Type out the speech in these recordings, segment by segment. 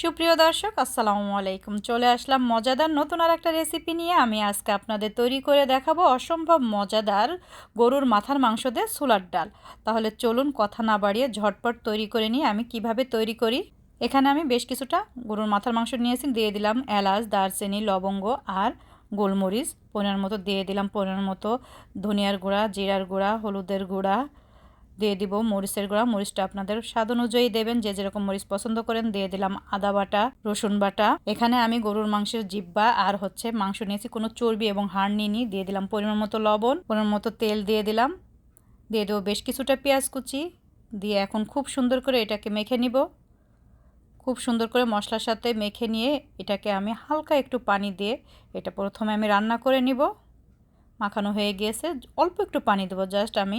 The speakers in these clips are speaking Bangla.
সুপ্রিয় দর্শক, আসসালামু আলাইকুম। চলে আসলাম মজাদার নতুন আর একটা রেসিপি নিয়ে। আমি আজকে আপনাদের তৈরি করে দেখাবো অসম্ভব মজাদার গরুর মাথার মাংস দিয়ে সুলার ডাল। তাহলে চলুন কথা না বাড়িয়ে ঝটপট তৈরি করে নিয়ে আমি কীভাবে তৈরি করি। এখানে আমি বেশ কিছুটা গরুর মাথার মাংস নিয়েছি। দিয়ে দিলাম এলাচ, দারচিনি, লবঙ্গ আর গোলমরিচ। পনেরোর মতো দিয়ে দিলাম। পনেরোর মতো ধনিয়ার গুঁড়া, জিরার গুঁড়া, হলুদের গুঁড়া দিয়ে দিব মরিচের গুঁড়া। মরিচটা আপনাদের স্বাদ অনুযায়ী দেবেন। যে যেরকম মরিচ পছন্দ করেন, দিয়ে দিলাম আদা বাটা, রসুন বাটা। এখানে আমি গরুর মাংসের জিব্বা আর হচ্ছে মাংস নিয়েছি, কোনো চর্বি এবং হাড় নিইনি। দিয়ে দিলাম পরিমাণ মতো লবণ, পরিমাণ মতো তেল দিয়ে দিলাম। দিয়ে দেবো বেশ কিছুটা পেঁয়াজ কুচি। দিয়ে এখন খুব সুন্দর করে এটাকে মেখে নিব। খুব সুন্দর করে মশলার সাথে মেখে নিয়ে এটাকে আমি হালকা একটু পানি দিয়ে এটা প্রথমে আমি রান্না করে নিব। মাখানো হয়ে গিয়েছে অল্প একটু পানি দেবো জাস্ট আমি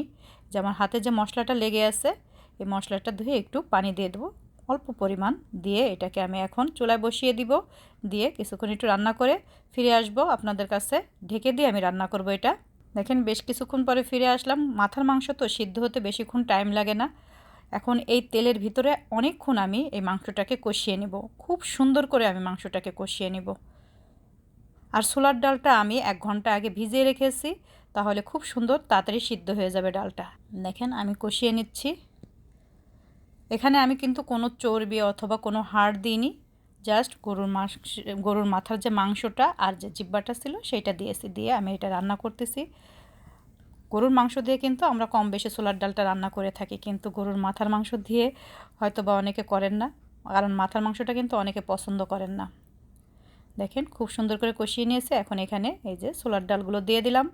যে আমার হাতে যে মশলাটা লেগে আছে, এই মশলাটা ধুয়ে একটু পানি দিয়ে দেবো। অল্প পরিমাণ দিয়ে এটাকে আমি এখন চুলায় বসিয়ে দিব। দিয়ে কিছুক্ষণ একটু রান্না করে ফিরে আসব আপনাদের কাছে। ঢেকে দিয়ে আমি রান্না করব এটা। দেখেন বেশ কিছুক্ষণ পরে ফিরে আসলাম। মাথার মাংস তো সিদ্ধ হতে বেশিক্ষণ টাইম লাগে না। এখন এই তেলের ভিতরে অনেকক্ষণ আমি এই মাংসটাকে কষিয়ে নেব। খুব সুন্দর করে আমি মাংসটাকে কষিয়ে নেব। আর ছোলার ডালটা আমি এক ঘণ্টা আগে ভিজিয়ে রেখেছি, তাহলে খুব সুন্দর তাড়াতাড়ি সিদ্ধ হয়ে যাবে ডালটা। দেখেন, আমি কষিয়ে নিচ্ছি। এখানে আমি কিন্তু কোনো চর্বি অথবা কোনো হাড় দিইনি, জাস্ট গরুর মাংস, গরুর মাথার যে মাংসটা আর যে জিব্বাটা ছিল সেইটা দিয়েছি, দিয়ে আমি এটা রান্না করতেছি। গরুর মাংস দিয়ে কিন্তু আমরা কম বেশি ছোলার ডালটা রান্না করে থাকি, কিন্তু গরুর মাথার মাংস দিয়ে হয়তো বা অনেকে করেন না, কারণ মাথার মাংসটা কিন্তু অনেকে পছন্দ করেন না। দেখেন খুব সুন্দর করে কষিয়ে নিয়েছে। এখন এখানে এই যে সোলার ডালগুলো দিয়ে দিলাম।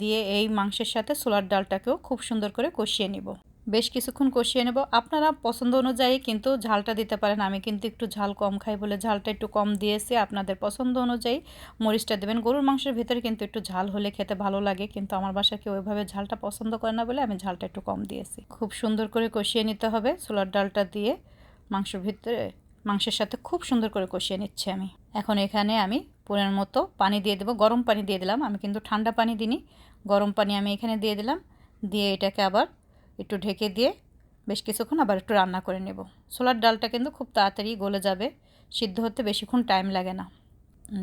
দিয়ে এই মাংসের সাথে সোলার ডালটাকেও খুব সুন্দর করে কষিয়ে নিব। বেশ কিছুক্ষণ কষিয়ে নেব। আপনারা পছন্দ অনুযায়ী কিন্তু ঝালটা দিতে পারেন। আমি কিন্তু একটু ঝাল কম খাই বলে ঝালটা একটু কম দিয়েছি। আপনাদের পছন্দ অনুযায়ী মরিচটা দেবেন। গরুর মাংসের ভিতরে কিন্তু একটু ঝাল হলে খেতে ভালো লাগে। কিন্তু আমার বাসায় কেউ ওইভাবে ঝালটা পছন্দ করে না বলে আমি ঝালটা একটু কম দিয়েছি। খুব সুন্দর করে কষিয়ে নিতে হবে। সোলার ডালটা দিয়ে মাংসের ভিতরে মাংসের সাথে খুব সুন্দর করে কষিয়ে নিচ্ছি আমি। এখন এখানে আমি পনেরো মতো পানি দিয়ে দেবো। গরম পানি দিয়ে দিলাম। আমি কিন্তু ঠান্ডা পানি দিইনি। গরম পানি আমি এখানে দিয়ে দিলাম। দিয়ে এটাকে আবার একটু ঢেকে দিয়ে বেশ কিছুক্ষণ আবার একটু রান্না করে নেব। ছোলার ডালটা কিন্তু খুব তাড়াতাড়ি গলে যাবে। সিদ্ধ হতে বেশিক্ষণ টাইম লাগে না।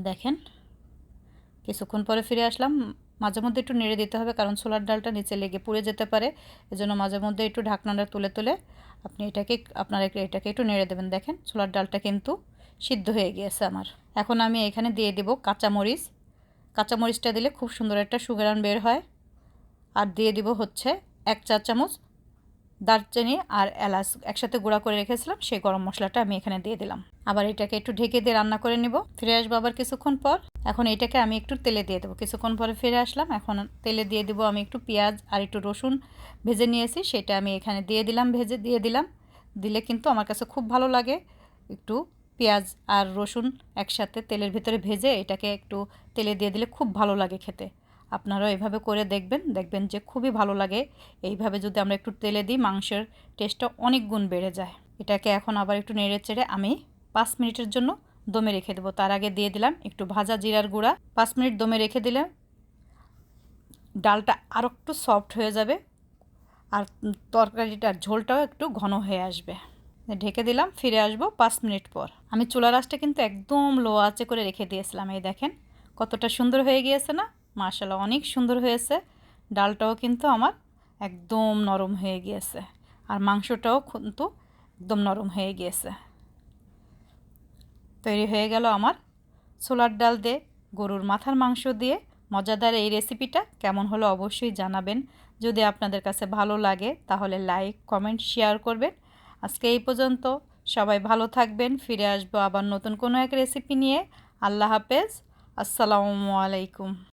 দেখেন, কিছুক্ষণ পরে ফিরে আসলাম। মাঝে মধ্যে একটু নেড়ে দিতে হবে কারণ ছোলার ডালটা নিচে লেগে পুড়ে যেতে পারে। এজন্য মাঝে মধ্যে একটু ঢাকনাটা তুলে তুলে আপনি এটাকে, আপনারা এটাকে একটু নেড়ে দেবেন। দেখেন, ছোলার ডালটা কিন্তু সিদ্ধ হয়ে গিয়েছে আমার। এখন আমি এখানে দিয়ে দেব কাঁচামরিচ। কাঁচামরিচটা দিলে খুব সুন্দর একটা সুগারান বের হয়। আর দিয়ে দিব হচ্ছে এক চা চামচ দারচিনি আর এলাচ একসাথে গুঁড়া করে রেখেছিলাম, সেই গরম মশলাটা আমি এখানে দিয়ে দিলাম। আবার এটাকে একটু ঢেকে দিয়ে রান্না করে নিব। ফিরে আসব আবার কিছুক্ষণ পর। এখন এটাকে আমি একটু তেলে দিয়ে দেবো। কিছুক্ষণ পরে ফিরে আসলাম। এখন তেলে দিয়ে দেবো আমি একটু পেঁয়াজ আর একটু রসুন ভেজে নিয়েছি, সেটা আমি এখানে দিয়ে দিলাম, ভেজে দিয়ে দিলাম। দিলে কিন্তু আমার কাছে খুব ভালো লাগে। একটু পেঁয়াজ আর রসুন একসাথে তেলের ভিতরে ভেজে এটাকে একটু তেলে দিয়ে দিলে খুব ভালো লাগে খেতে। আপনারাও এভাবে করে দেখবেন দেখবেন যে খুবই ভালো লাগে। এইভাবে যদি আমরা একটু তেলে দিই, মাংসের টেস্টটা অনেক গুণ বেড়ে যায়। এটাকে এখন আবার একটু নেড়ে চেড়ে আমি পাঁচ মিনিটের জন্য দমে রেখে দেবো। তার আগে দিয়ে দিলাম একটু ভাজা জিরার গুঁড়া। পাঁচ মিনিট দমে রেখে দিলে ডালটা আরও একটু সফট হয়ে যাবে আর তরকারিটার ঝোলটাও একটু ঘন হয়ে আসবে। ঢেকে দিলাম, ফিরে আসব পাঁচ মিনিট পর। আমি চুলা রাসটা কিন্তু একদম লো আঁচে করে রেখে দিয়েছিলাম, এই দেখেন। কতটা সুন্দর হয়ে গিয়েছে না? মাশাল্লাহ অনেক সুন্দর হয়েছে। ডালটাও কিন্তু আমার একদম নরম হয়ে গিয়েছে। আর মাংসটাও কিন্তু একদম নরম হয়ে গিয়েছে। তৈরি হয়ে গেল আমার ছোলার ডাল দিয়ে, গরুর মাথার মাংস দিয়ে। মজাদার এই রেসিপিটা কেমন হলো অবশ্যই জানাবেন। যদি আপনাদের কাছে ভালো লাগে তাহলে লাইক কমেন্ট শেয়ার করবেন। আজকে এই পর্যন্ত। সবাই ভালো থাকবেন, ফিরে আসব আবার নতুন কোনো এক রেসিপি নিয়ে। আল্লাহ হাফেজ। আসসালামু আলাইকুম।